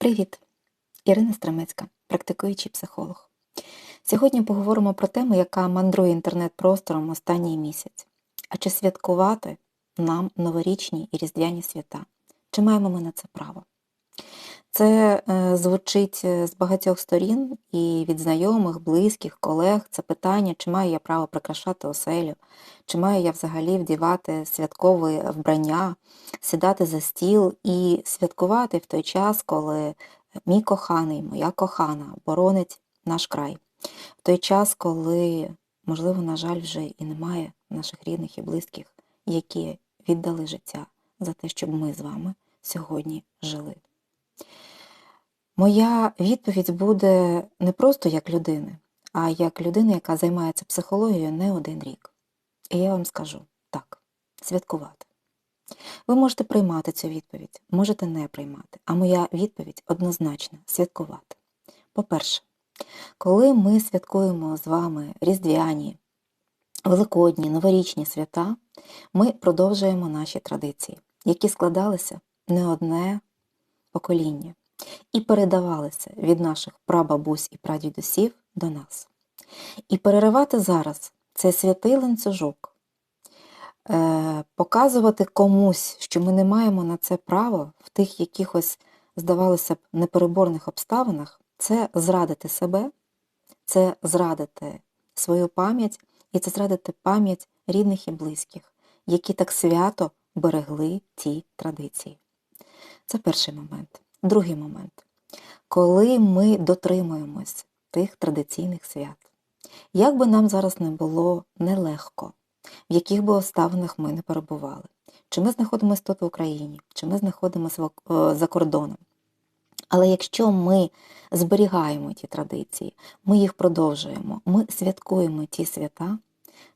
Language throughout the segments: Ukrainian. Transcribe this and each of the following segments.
Привіт! Ірина Страмецька, практикуючий психолог. Сьогодні поговоримо про тему, яка мандрує інтернет-простором останній місяць. А чи святкувати нам новорічні і різдвяні свята? Чи маємо ми на це право? Це е, звучить е, з багатьох сторін і від знайомих, близьких, колег. Це питання, чи маю я право прикрашати оселю, чи маю я взагалі вдівати святкове вбрання, сідати за стіл і святкувати в той час, коли мій коханий, моя кохана боронить наш край. В той час, коли, можливо, на жаль, вже і немає наших рідних і близьких, які віддали життя за те, щоб ми з вами сьогодні жили. Моя відповідь буде не просто як людини, а як людини, яка займається психологією не один рік. І я вам скажу так, святкувати. Ви можете приймати цю відповідь, можете не приймати. А моя відповідь однозначна святкувати. По-перше, коли ми святкуємо з вами різдвяні, великодні, новорічні свята, ми продовжуємо наші традиції, які складалися не одне покоління і передавалися від наших прабабусь і прадідусів до нас. І переривати зараз цей святий ланцюжок, е, показувати комусь, що ми не маємо на це право в тих якихось, здавалося б, непереборних обставинах, це зрадити себе, це зрадити свою пам'ять і це зрадити пам'ять рідних і близьких, які так свято берегли ті традиції. Це перший момент. Другий момент. Коли ми дотримуємось тих традиційних свят, як би нам зараз не було нелегко, в яких би обставинах ми не перебували, чи ми знаходимося тут в Україні, чи ми знаходимося за кордоном. Але якщо ми зберігаємо ті традиції, ми їх продовжуємо, ми святкуємо ті свята,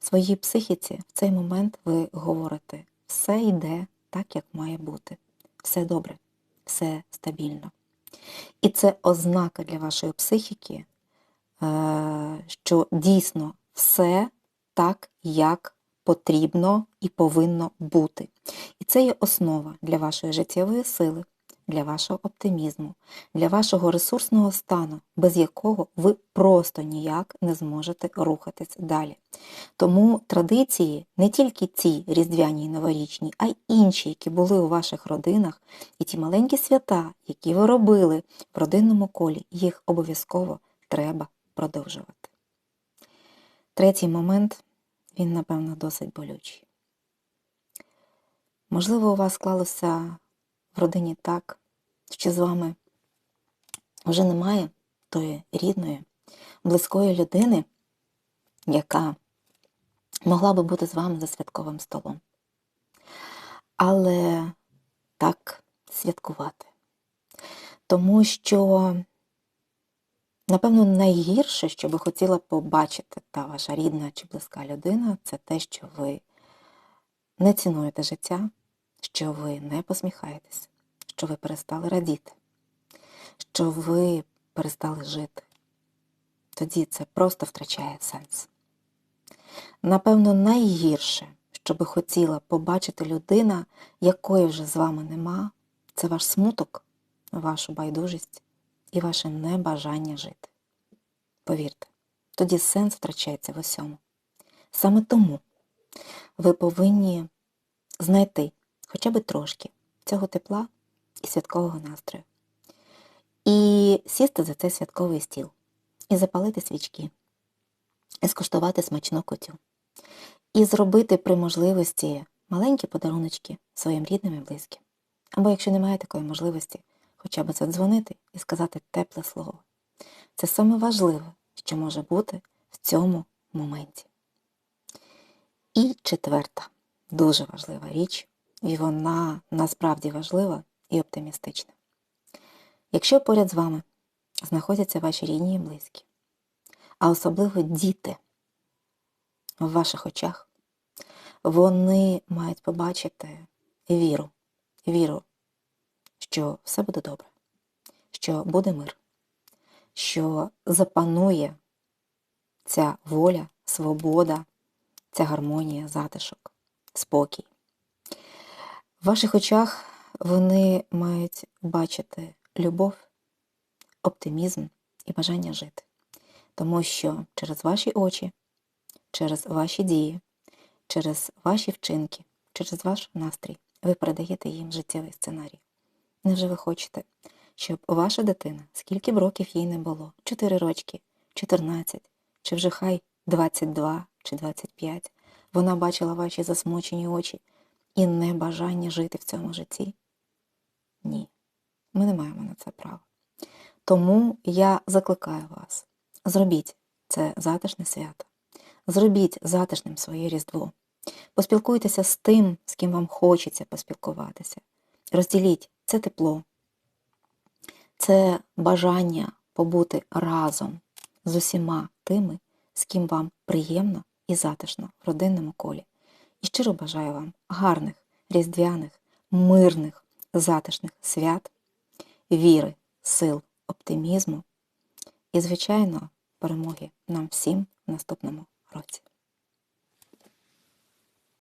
своїй психіці в цей момент ви говорите, все йде так, як має бути, все добре все стабільно. І це ознака для вашої психіки, е, що дійсно все так, як потрібно і повинно бути. І це є основа для вашої життєвої сили, для вашого оптимізму, для вашого ресурсного стану, без якого ви просто ніяк не зможете рухатись далі. Тому традиції не тільки ці різдвяні і новорічні, а й інші, які були у ваших родинах, і ті маленькі свята, які ви робили в родинному колі, їх обов'язково треба продовжувати. Третій момент, він, напевно, досить болючий. Можливо, у вас склалося в родині так, що з вами вже немає тої рідної, близької людини, яка могла би бути з вами за святковим столом. Але так святкувати. Тому що, напевно, найгірше, що би хотіла побачити та ваша рідна чи близька людина, це те, що ви не цінуєте життя, що ви не посміхаєтесь, що ви перестали радіти, що ви перестали жити. Тоді це просто втрачає сенс. Напевно, найгірше, що би хотіла побачити людина, якої вже з вами нема, це ваш смуток, вашу байдужість і ваше небажання жити. Повірте, тоді сенс втрачається в усьому. Саме тому ви повинні знайти хоча б трошки цього тепла і святкового настрою. І сісти за цей святковий стіл, і запалити свічки, і скуштувати смачну котю, і зробити при можливості маленькі подаруночки своїм рідним і близьким. Або якщо немає такої можливості, хоча б задзвонити і сказати тепле слово. Це саме важливе, що може бути в цьому моменті. І четверта, дуже важлива річ, і вона насправді важлива і оптимістична. Якщо поряд з вами знаходяться ваші рідні і близькі, а особливо діти в ваших очах, вони мають побачити віру, віру, що все буде добре, що буде мир, що запанує ця воля, свобода, ця гармонія, затишок, спокій. В ваших очах вони мають бачити любов оптимізм і бажання жити. Тому що через ваші очі, через ваші дії, через ваші вчинки, через ваш настрій ви передаєте їм життєвий сценарій. Невже ви хочете, щоб ваша дитина, скільки б років їй не було, 4 рочки, 14, чи вже хай 22 чи 25, вона бачила ваші засмучені очі і небажання жити в цьому житті? Ні, ми не маємо на це права. Тому я закликаю вас, зробіть це затишне свято, зробіть затишним своє Різдво. Поспілкуйтеся з тим, з ким вам хочеться поспілкуватися. Розділіть це тепло, це бажання побути разом з усіма тими, з ким вам приємно і затишно в родинному колі. І щиро бажаю вам гарних, різдвяних, мирних, затишних свят, віри, сил, оптимізму і, звичайно, перемоги нам всім в наступному році.